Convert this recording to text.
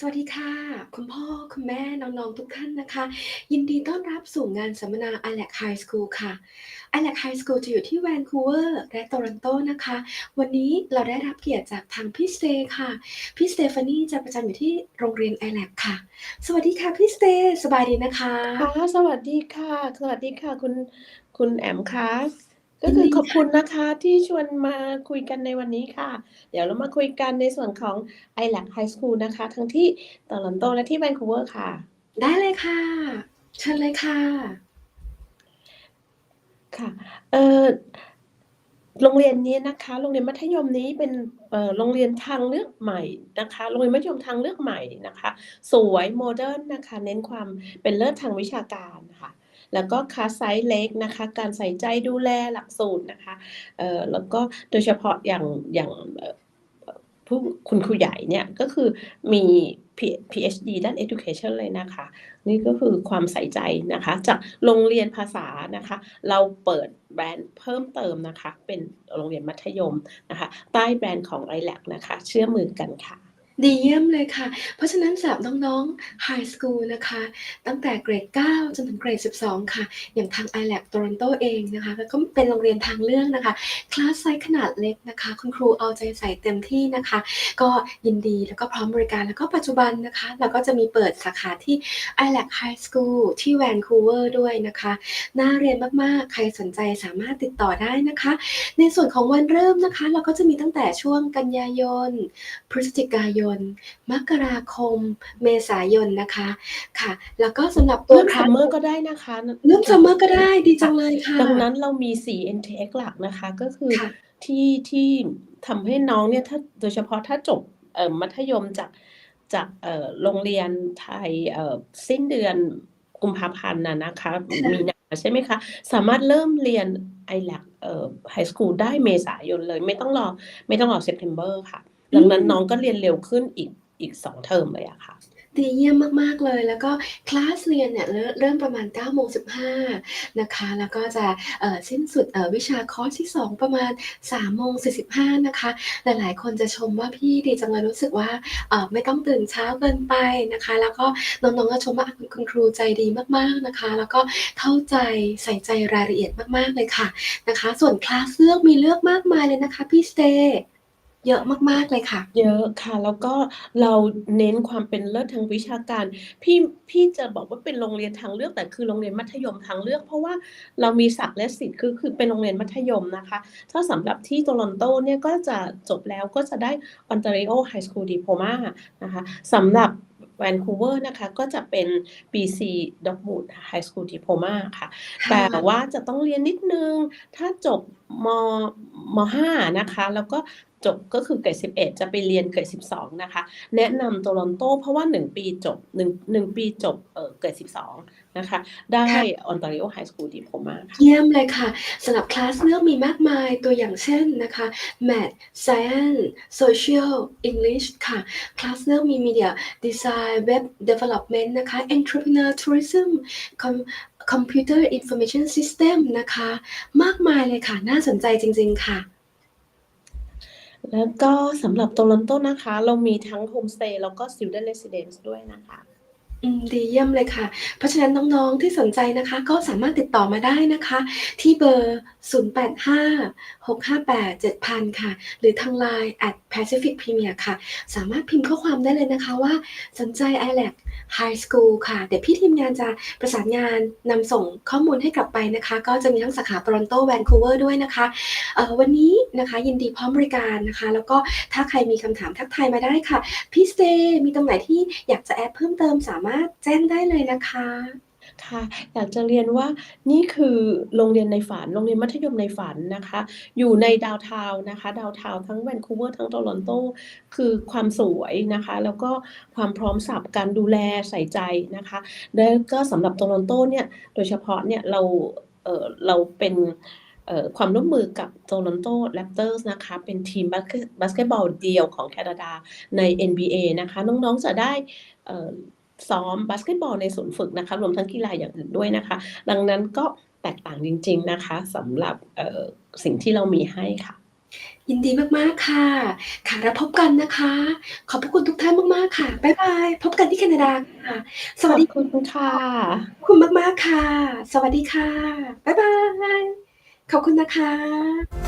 สวัสดีค่ะ คุณพ่อ คุณแม่ น้อง ๆ ทุกท่านนะคะ ยินดีต้อนรับสู่งานสัมมนา ILAC High School ค่ะ ILAC High School จะอยู่ที่ Vancouver และ Toronto นะคะ วันนี้เราได้รับเกียรติจากทางพี่สเตย์ค่ะ พี่สเตฟานีจะประจำอยู่ที่โรงเรียน ILAC ค่ะ สวัสดีค่ะพี่สเตย์สบายดีนะคะ?ค่ะ สวัสดีค่ะ สวัสดีค่ะ คุณ คุณแอมค่ะ ก็ยินดีคคือขอบคุ่ณะนะคะที่ชวนมาคุยกันในวันนี้ค่ะ เดี๋ยวเรามาคุยกันในส่วนของ ILAC High School นะคะ ทั้งที่ Toronto และที่ Vancouver ค่ะ ได้เลยค่ะ เชิญเลยค่ะ ค่ะเอ่อโรงเรียนนี้นะคะ โรงเรียนมัธยมนี้เป็นเอ่อโรงเรียนทางเลือกใหม่นะคะ โรงเรียนมัธยมทางเลือกใหม่นะคะ สวยโมเดิร์นนะคะ เน้นความเป็นเลิศทางวิชาการค่ะ แล้วก็คาไซซ์เล็กนะคะ การใส่ใจดูแลหลักสูตรนะคะเอ่อแล้วก็โดยเฉพาะอย่างอย่างผู้คุณครูใหญ่เนี่ยก็คือมีพี PhD ด้าน Education เลยนะคะ นี่ก็คือความใส่ใจนะคะ จากโรงเรียนภาษานะคะ เราเปิดแบรนด์เพิ่มเติมนะคะ เป็นโรงเรียนมัธยมนะคะ ใต้แบรนด์ของ ILAC นะคะ เชื่อมือกันค่ะ ดีเยี่ยมเลยค่ะ เพราะฉะนั้นสำหรับน้องๆไฮสกูลนะคะ ตั้งแต่เกรด 9 จนถึงเกรด 12 ค่ะ อย่างทาง ILAC Toronto เองนะคะ ก็เป็นโรงเรียนทางเลือกนะคะ คลาสไซซ์ขนาดเล็กนะคะ คุณครูเอาใจใส่เต็มที่นะคะ ก็ยินดีแล้วก็พร้อมบริการ แล้วก็ปัจจุบันนะคะ เราก็จะมีเปิดสาขาที่ ILAC High School ที่ Vancouver ด้วยนะคะ น่าเรียนมากๆ ใครสนใจสามารถติดต่อได้นะคะ ในส่วนของวันเริ่มนะคะ เราก็จะมีตั้งแต่ช่วงกันยายน พฤศจิกายนมกราคม เมษายนนะคะ ค่ะ แล้วก็สำหรับตัเรวิ่มคลาส Summer ก็ได้นะคะนเริ่มค่ะ Summer ก็ได้ดีคจั่ะงเลยค่ดังะนั้นเรามี4 intake หลักนะคะ ก็คือค่ะที่ที่ทำให้น้องเนี่ยถ้าโดยเฉพาะถ้าจบเอ่อมัธยมจากจากเอ่อโรงเรียนไทยเอ่อสิ้นเดือนกุมภาพันธ์อะนะคะค่มีะนาใช่ไหมคะ สามารถเริ่มเรียน ILAC เอ่อ High School ได้เมษายนเลย ไม่ต้องรอ ไม่ต้องรอ September ค่ะอื ดังนั้นน้อมงก็เรียนเร็วขึ้นอีกอีก2เทอมเลยอะค่ะดีเยี่ยมมาก ๆ เลย แล้วก็คลาสเรียนเนี่ยเริ่มเริ่มประมาณ9:15นะคะ แล้วก็จะเอ่อสิ้นสุดเอ่อวิชาคอร์สที่ 2 ประมาณ3:45นะคะ หลาย ๆ คนจะชมว่า"พี่ดีจังเลยรู้สึกว่าเอ่อไม่ต้องตื่นเช้าเกินไป"นะคะ แล้วก็น้องๆก็ชมว่า"คุณคุณครูใจดีมาก ๆ นะคะ แล้วก็เข้าใจใส่ใจรายละเอียดมาก ๆ เลยค่ะ"นะคะ ส่วนคลาสเลือกมีเลือกมากมายเลยนะคะพี่สเตย์ เยอะมาก ๆ เลยค่ะ เยอะค่ะ แล้วก็เราเน้นความเป็นเลิศทางวิชาการ พี่ พี่จะบอกว่าเป็นโรงเรียนทางเลือก แต่คือโรงเรียนมัธยมทางเลือก เพราะว่าเรามีศักดิ์และสิทธิ์คือคือเป็นโรงเรียนมัธยมนะคะ ถ้าสำหรับที่ Toronto เนี่ยก็จะจบแล้วก็จะได้ Ontario High School Diploma นะคะสำหรับ Vancouver นะคะก็จะเป็น BC Dogwood High School Diploma ค่ะคแต่่ะว่าจะต้องเรียนนิดหนึ่งถ้าจบม.ม.5 นะคะ แล้วก็ จบก็คือเกรด11 จะไปเรียนเกรด12 นะคะ แนะนำ Toronto เพราะว่า 1 ปีจบ1 1ปีจบเอ่อเกรด12 นะคะ ได้ค่ะ Ontario High School Diploma ค่ะเยี่ยมเลยค่ะสำหรับคลาสเลือกมีมากมายตัวอย่างเช่นนะคะ Math Science Social English ค่ะ คลาสเลือกมี Media Design Web Development นะคะ Entrepreneur Tourism คอม Computer Information System นะคะ มากมายเลยค่ะ น่าสนใจจริง ๆ ค่ะ แล้วก็สำหรับ Toronto นะคะ เรามีทั้ง Homestay แล้วก็ Student Residence ด้วยนะคะอืมดีเยี่ยมเลยค่ะ เพราะฉะนั้นน้องๆที่สนใจนะคะ ก็สามารถติดต่อมาได้นะคะ ที่เบอร์ 085-658-7000 ค่ะ หรือทาง LINE @pacificpremier ค่ะ สามารถพิมพ์ข้อความได้เลยนะคะว่าสนใจ ILAC High School ค่ะ เดี๋ยวพี่ทีมงานจะประสานงานนำส่งข้อมูลให้กลับไปนะคะ ก็จะมีทั้งสาขาบรอนโตแวนคูเวอร์ด้วยนะคะวันนี้นะคะยินดีพร้อมบริการนะคะ แล้วก็ถ้าใครมีคำถามทักทายมาได้ค่ะพี่สเตมีตรงไหนที่อยากจะแอดเพิ่มเติมสามารถแจ้งได้เลยนะคะ ค่ะอยากจะเรียนว่านี่คือโรงเรียนในฝัน โรงเรียนมัธยมในฝันนะคะ อยู่ในดาวน์ทาวนะคะ ดาวน์ทาวทั้ง Vancouver ทั้ง Toronto คือความสวยนะคะ แล้วก็ความพร้อมสับการดูแลใส่ใจนะคะ แล้วก็สำหรับ Toronto เนี่ย โดยเฉพาะเนี่ยเราเออเราเป็นความร่วมมือกับ Toronto Raptors นะคะ เป็นทีมบาสเกตบอลเดี่ยวของแคนาดาใน NBA นะคะ น้องๆจะได้ ซ้อมบาสเกตบอลในศูนย์ฝึกนะคะรวมทั้งกีฬาอย่างอื่นด้วยนะคะ ดังนั้นก็แตกต่างจริง ๆนะคะสำหรับเอ่อสิ่งที่เรามีให้ค่ะ ยินดีมากๆค่ะ ค่ะแล้วพบกันนะคะ ขอบพระคุณทุกท่านมากๆค่ะบ๊ายบายพบกันที่แคนาดาค่ะสขวัอสบดีคุณค่ะขอบคุณมากๆค่ะ สวัสดีค่ะบ๊ายบายขอบคุณนะคะ